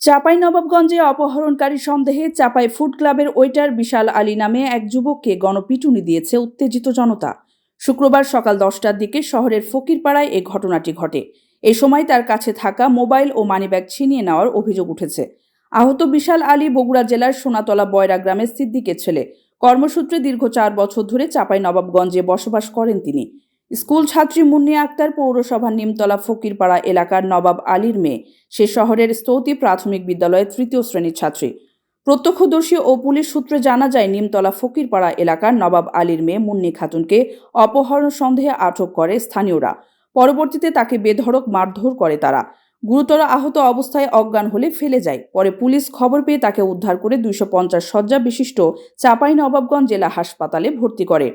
চাপাই নবাবগঞ্জে অপহরণকারী সন্দেহে চাপাই ফুড ক্লাবের ওয়েটার বিশাল আলী নামে এক যুবককে গণপিটুনি দিয়েছে উত্তেজিত জনতা। শুক্রবার সকাল দশটার দিকে শহরের ফকিরপাড়ায় এ ঘটনাটি ঘটে। এ সময় তার কাছে থাকা মোবাইল ও মানিব্যাগ ছিনিয়ে নেওয়ার অভিযোগ উঠেছে। আহত বিশাল আলী বগুড়া জেলার সোনাতলা বয়রা গ্রামের সিদ্দিকের ছেলে। কর্মসূত্রে দীর্ঘ চার বছর ধরে চাপাই নবাবগঞ্জে বসবাস করেন তিনি। স্কুল ছাত্রী মুন্নিয়া আক্তার পৌরসভার নিমতলা ফকিরপাড়া এলাকার নবাব আলীর মেয়ে। সে শহরের স্তৌতি প্রাথমিক বিদ্যালয়ের তৃতীয় শ্রেণির ছাত্রী। প্রত্যক্ষদর্শী ও পুলিশ সূত্রে জানা যায়, নিমতলা ফকিরপাড়া এলাকার নবাব আলীর মেয়ে মুন্নি খাতুনকে অপহরণ সন্দেহে আটক করে স্থানীয়রা। পরবর্তীতে তাকে বেধড়ক মারধর করে তারা। গুরুতর আহত অবস্থায় অজ্ঞান হলে ফেলে যায়। পরে পুলিশ খবর পেয়ে তাকে উদ্ধার করে দুইশো পঞ্চাশ শয্যা বিশিষ্ট চাপাই নবাবগঞ্জ জেলা হাসপাতালে ভর্তি করে।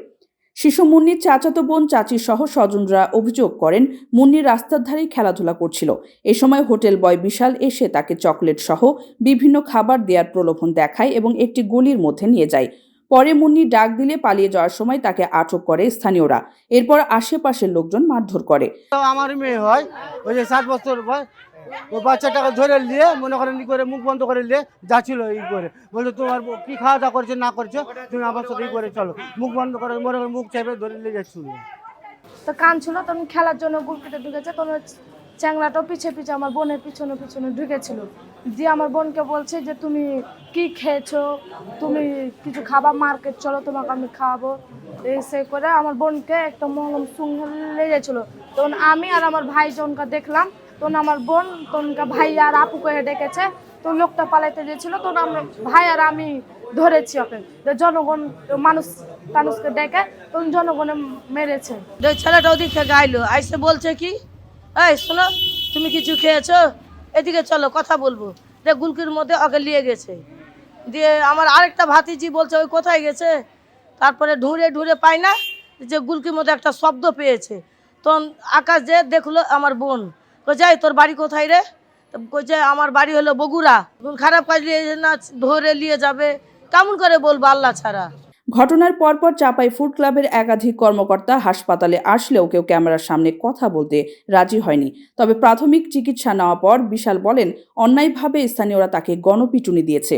শিশু মুন্নির চাচাতো বোন চাচি সহ স্বজনরা অভিযোগ করেন, মুন্নি রাস্তার ধারেই খেলাধুলা করছিল। এ সময় হোটেল বয় বিশাল এসে তাকে চকলেট সহ বিভিন্ন খাবার দেওয়ার প্রলোভন দেখায় এবং একটি গলির মধ্যে নিয়ে যায়। পরে মুন্নি ডাক দিলে পালিয়ে যাওয়ার সময় তাকে আটক করে স্থানীয়রা। এরপর আশেপাশের লোকজন মারধর করে। আমার মেয়ে হয়, ওই যে সাত বছর বয়স ওই বাচ্চাটাকে ধরে নিয়ে, মনে করেন ই করে, মুখ বন্ধ করে নিয়ে যাচ্ছিল ই করে। বলছে তোমার কি খাওয়া দাওয়া করছে, না করছে, তুমি আমার সাথে ই করে চলো। মুখ বন্ধ করে, মনে করে মুখ চেপে ধরে নিয়ে যাচ্ছিল। তো কান ছিল তখন খেলার জন্য গুলপিতে ঢুকেছে, তখন চ্যাংলাটাও পিছে পিছে, আমার বোনের পিছনে পিছনে ঢুকেছিল। দিয়ে আমার বোনকে বলছে যে, তুমি কি খেয়েছো? তুমি কিছু খাবা? মার্কেট চলো, তোমাকে আমি খাওয়াবো। এই সে করে আমার বোনকে একটা মলম সঙ্গে লেগেছিল। তখন আমি আর আমার ভাই জনকে দেখলাম তখন আমার বোন তখনকে ভাই আর আপুকে ডেকেছে, তো লোকটা পালাইতে গিয়েছিল তখন আমরা, ভাই আর আমি ধরেছি ওকে। জনগণ, মানুষ টানুষকে ডেকে তখন জনগণে মেরেছে। ছেলেটা ওদিক আইলো, আইসে বলছে কি, এই, শোনো, তুমি কিছু খেয়েছো? এদিকে চলো, কথা বলব। যে গুলকির মধ্যে ওকে নিয়ে গেছে। দিয়ে আমার আরেকটা ভাতিজি বলছে, ওই কোথায় গেছে? তারপরে ঢুঁড়ে ঢুঁড়ে পাই না, যে গুলকির মধ্যে একটা শব্দ পেয়েছে। তখন আকাশ যে দেখল আমার বোন। যাই, তোর বাড়ি কোথায় রে? তো কইছে আমার বাড়ি হলো বগুড়া। খারাপ কাজ না ধরে নিয়ে যাবে, কেমন করে বলব আল্লাহ ছাড়া? ঘটনার পরপর চাপাই ফুড ক্লাবের একাধিক কর্মকর্তা হাসপাতালে আসলেও কেউ ক্যামেরার সামনে কথা বলতে রাজি হয়নি। তবে প্রাথমিক চিকিৎসা নেওয়ার পর বিশাল বলেন, অন্যায়ভাবে স্থানীয়রা তাকে গণপিটুনি দিয়েছে।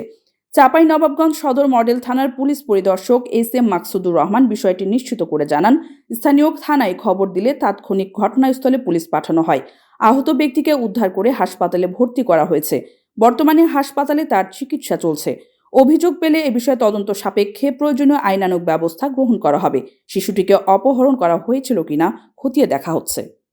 চাপাই নবাবগঞ্জ সদর মডেল থানার পুলিশ পরিদর্শক এস এম মাকসুদুর রহমান বিষয়টি নিশ্চিত করে জানান, স্থানীয় থানায় খবর দিলে তাৎক্ষণিক ঘটনাস্থলে পুলিশ পাঠানো হয়। আহত ব্যক্তিকে উদ্ধার করে হাসপাতালে ভর্তি করা হয়েছে। বর্তমানে হাসপাতালে তার চিকিৎসা চলছে। অভিযোগ পেলে এ বিষয়ে তদন্ত সাপেক্ষে প্রয়োজনীয় আইনানুক ব্যবস্থা গ্রহণ করা হবে। শিশুটিকে অপহরণ করা হয়েছিল কিনা খতিয়ে দেখা হচ্ছে।